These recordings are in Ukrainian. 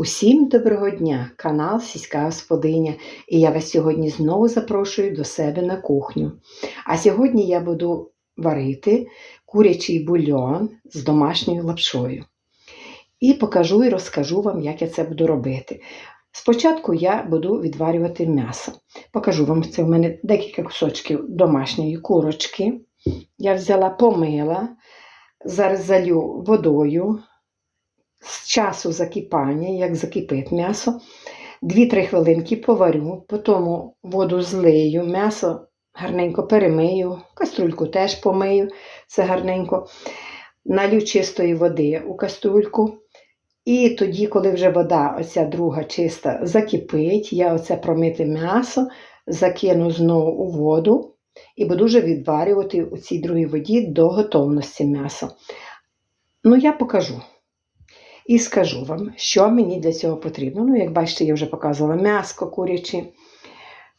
Усім доброго дня, канал Сільська Господиня, і я вас сьогодні знову запрошую до себе на кухню. А сьогодні я буду варити курячий бульйон з домашньою лапшою. І покажу і розкажу вам, як я це буду робити. Спочатку я буду відварювати м'ясо. Покажу вам це в мене декілька кусочків домашньої курочки. Я взяла помила, зараз залю водою з часу закипання, як закипить м'ясо, 2-3 хвилинки поварю, потім воду злию, м'ясо гарненько перемию, каструльку теж помию, це гарненько. Налю чистої води у каструльку. І тоді, коли вже вода, оця друга чиста, закипить, я оце промите м'ясо закину знову у воду і буду вже відварювати у цій другій воді до готовності м'яса. Ну, я покажу. І скажу вам, що мені для цього потрібно. Ну, як бачите, я вже показувала м'яско куряче,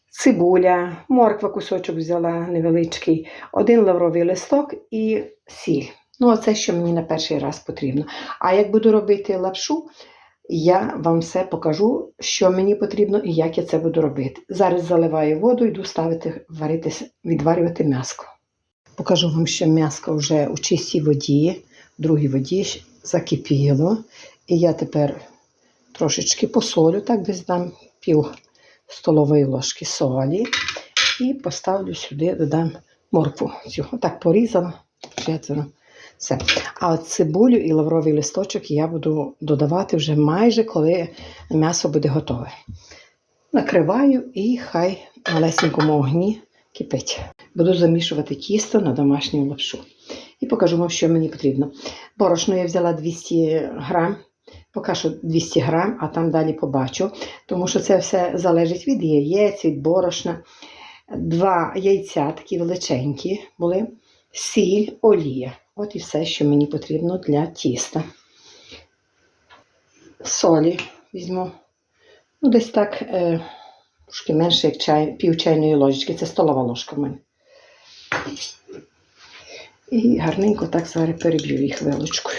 цибуля, морква кусочок взяла невеличкий, один лавровий листок і сіль. Ну, оце, що мені на перший раз потрібно. А як буду робити лапшу, я вам все покажу, що мені потрібно і як я це буду робити. Зараз заливаю воду йду ставити, варити, відварювати м'яско. Покажу вам, що м'яско вже у чистій воді, в другій воді закипіло. І я тепер трошечки посолю, так десь дам пів столової ложки солі. І поставлю сюди, додам моркву. Цю. Отак порізала. Все. А от цибулю і лавровий листочок я буду додавати вже майже коли м'ясо буде готове. Накриваю і хай на малесенькому огні кипить. Буду замішувати тісто на домашню лапшу. І покажу вам, що мені потрібно. Борошно я взяла 200 грам, поки що 200 грам, а там далі побачу, тому що це все залежить від яєць, від борошна. Два яйця такі величенькі були, сіль, олія. От і все, що мені потрібно для тіста. Солі візьму. Ну, десь так, е, трошки менше, як чай, пів чайної ложечки. Це столова ложка в мене. І гарненько так зараз переб'ю їх вилочкою.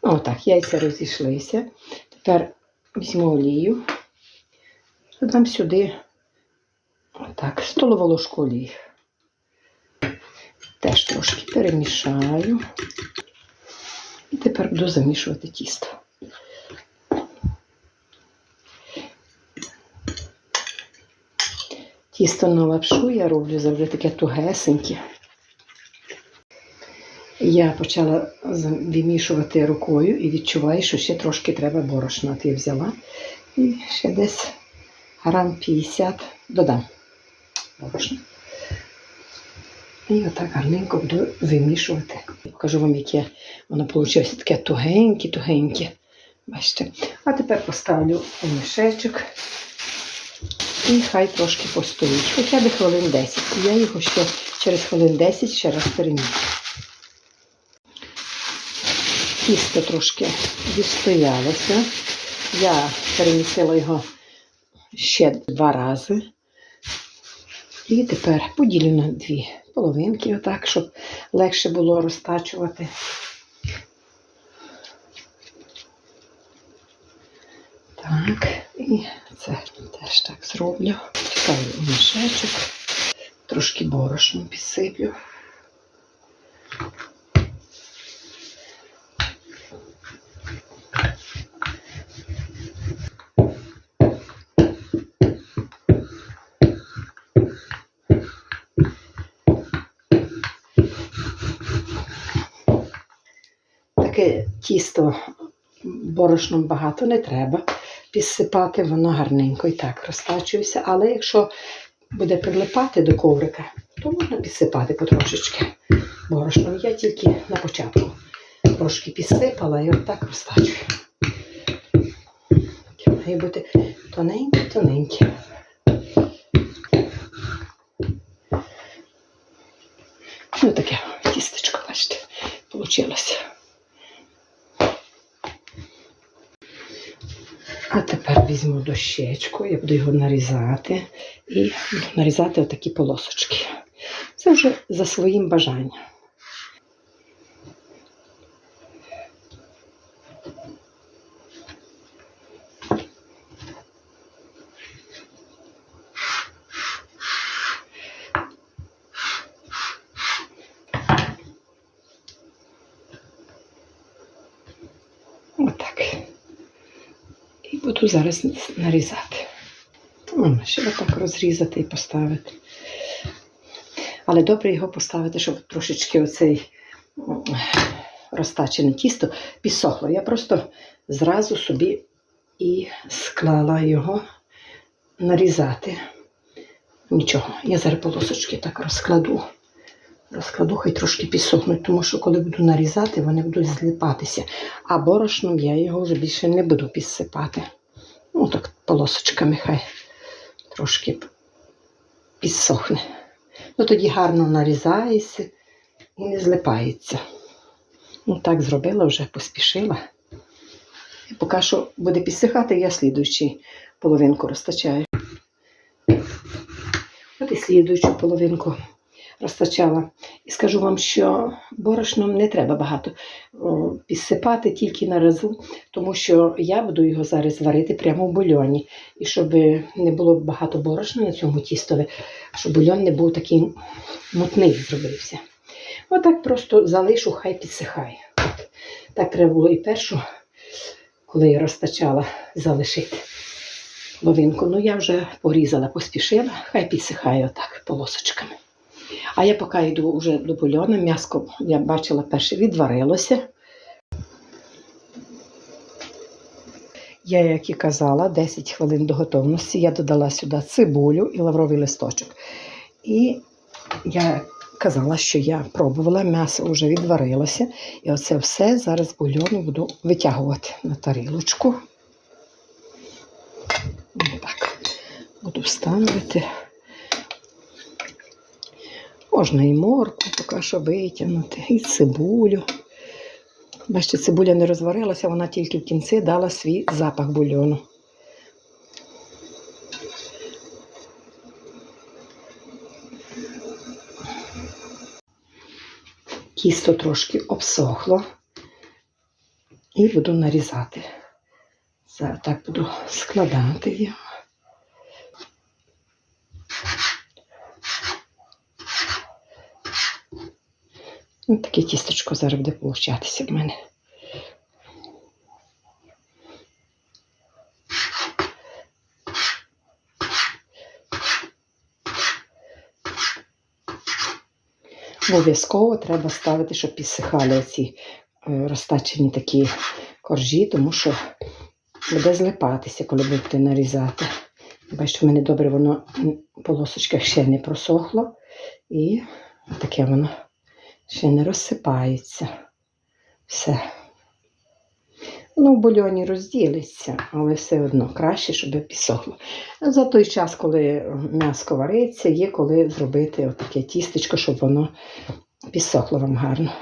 Отак, яйця розійшлися. Тепер візьму олію, додам сюди отак, столову ложку олії. Теж трошки перемішаю. І тепер буду замішувати тісто. Тісто на лапшу я роблю завжди таке тугесеньке. Я почала вимішувати рукою і відчуваю, що ще трошки треба борошна. От я взяла і ще десь грам 50 додам борошна. І отак гарненько буду вимішувати. Покажу вам, яке воно вийшло таке тугеньке-тугеньке. Бачите. А тепер поставлю у мішечок і хай трошки постоїть. Хоча б хвилин 10. І я його ще через хвилин 10 ще раз перемішу. Тісто трошки відстоялося. Я перемісила його ще два рази. І тепер поділю на дві половинки, отак, щоб легше було розтачувати. Так, і це теж так зроблю. Ставлю у мішечок, трошки борошно підсиплю. Таке тісто борошном багато не треба підсипати, воно гарненько і так розтачується. Але якщо буде прилипати до коврика, то можна підсипати потрошечки борошно. Я тільки на початку трошки підсипала і отак розтачую. Має бути тоненьке-тоненьке. Ну таке тістечко, бачите, вийшло. А тепер візьму дощечку, я буду його нарізати і нарізати отакі полосочки. Це вже за своїм бажанням. Отак. І буду зараз нарізати. Ну, ще отак розрізати і поставити. Але добре його поставити, щоб трошечки оцей розтачене тісто підсохло. Я просто зразу собі і склала його нарізати. Нічого, я зараз полосочки так розкладу. Розкладу, хай трошки підсохнуть, тому що коли буду нарізати, вони будуть злипатися. А борошном я його вже більше не буду підсипати. Ну, так полосочками хай трошки підсохне. Ну, тоді гарно нарізається і не злипається. Ну, так зробила, вже поспішила. І поки що буде підсихати, я слідуючу половинку розтачаю. От і слідуючу половинку розтачала. І скажу вам, що борошном не треба багато підсипати тільки на разу, тому що я буду його зараз варити прямо в бульйоні. І щоб не було багато борошна на цьому тістові, щоб бульйон не був такий мутний зробився. Отак просто залишу, хай підсихає. От. Так треба було і першу, коли я розтачала, залишити половинку. Ну я вже порізала, поспішила, хай підсихає отак полосочками. А я поки йду вже до бульйону, м'яско, я бачила, перше відварилося. Я, як і казала, 10 хвилин до готовності я додала сюди цибулю і лавровий листочок. І я казала, що я пробувала, м'ясо вже відварилося. І оце все зараз бульйону буду витягувати на тарілочку. Так, буду встановити. Можна і морку поки що витягнути, і цибулю. Бачите, цибуля не розварилася, вона тільки в кінці дала свій запах бульйону. Тісто трошки обсохло і буду нарізати. Так буду складати його. Ось таке тістечко зараз буде получатися в мене. Обов'язково треба ставити, щоб підсихали ці е, розтачені такі коржі, тому що буде злипатися, коли будете нарізати. Бачите, в мене добре воно в ще не просохло. І таке воно ще не розсипається. Все. Воно в бульйоні розділиться, але все одно краще, щоб підсохло. За той час, коли м'ясо вариться, є коли зробити отаке тістечко, щоб воно підсохло вам гарно.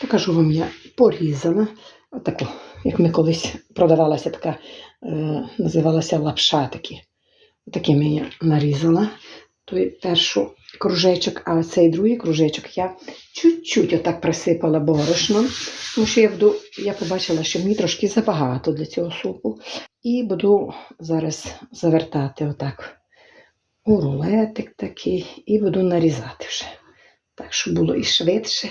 Покажу вам, я порізала отаку, як ми колись продавалася така, е, називалася лапша такі. Такими я нарізала той першу кружечок, а цей другий кружечок я чуть-чуть отак присипала борошном, тому що я буду, я побачила, що мені трошки забагато для цього супу. І буду зараз завертати отак у рулетик такий, і буду нарізати вже. Так, щоб було і швидше.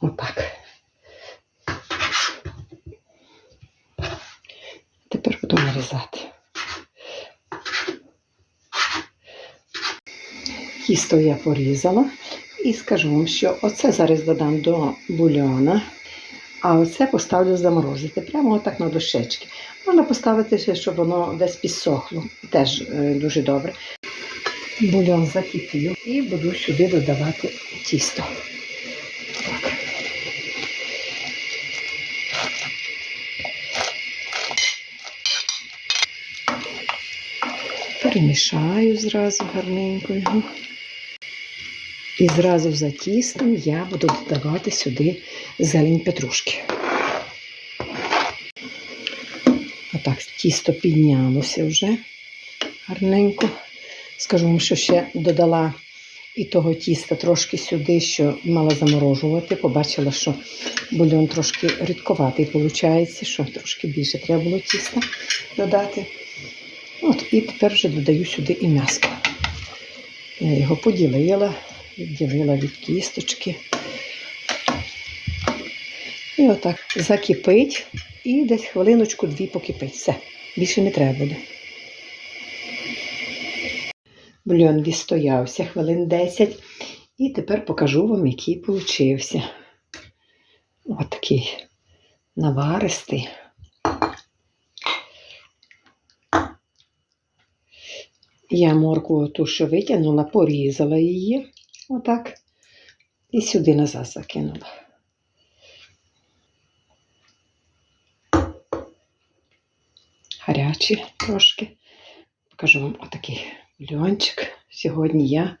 Отак. Тепер буду нарізати. Тісто я порізала. І скажу вам, що оце зараз додам до бульйона, а оце поставлю заморозити. Прямо отак на дощечки. Можна поставити щоб воно десь підсохло. Теж е, дуже добре. Бульйон закипів і буду сюди додавати тісто. Перемішаю зразу гарненько його. І зразу за тістом я буду додавати сюди зелень петрушки. Отак, тісто піднялося вже гарненько. Скажу вам, що ще додала і того тіста трошки сюди, що мала заморожувати. Побачила, що бульон трошки рідковатий виходить, що трошки більше треба було тіста додати. От, і тепер вже додаю сюди і м'ясо. Я його поділила відділила від кісточки. І отак закипить і десь хвилиночку-дві покипить. Все, більше не треба буде. Бульон відстоявся хвилин 10. І тепер покажу вам, який получився. Ось такий наваристий. Я моркву ту, що витягнула, порізала її. Отак. І сюди назад закинула. Гарячі трошки. Покажу вам отакий бульончик. Сьогодні я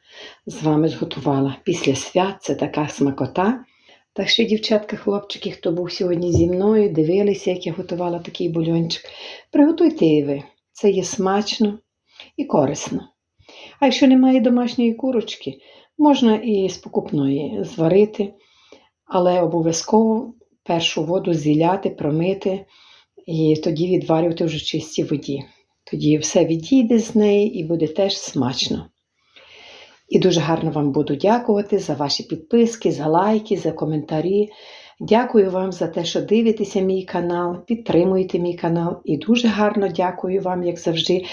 з вами зготувала. Після свят це така смакота. Так що, дівчатка, хлопчики, хто був сьогодні зі мною, дивилися, як я готувала такий бульончик. Приготуйте і ви. Це є смачно і корисно. А якщо немає домашньої курочки, можна і з покупної зварити, але обов'язково першу воду зіляти, промити і тоді відварювати вже чистій воді. Тоді все відійде з неї і буде теж смачно. І дуже гарно вам буду дякувати за ваші підписки, за лайки, за коментарі. Дякую вам за те, що дивитеся мій канал, підтримуєте мій канал. І дуже гарно дякую вам, як завжди,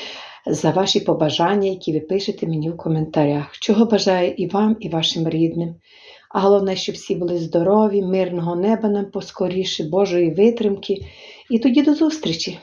за ваші побажання, які ви пишете мені в коментарях. Чого бажаю і вам, і вашим рідним. А головне, щоб всі були здорові, мирного неба нам поскоріше, Божої витримки. І тоді до зустрічі!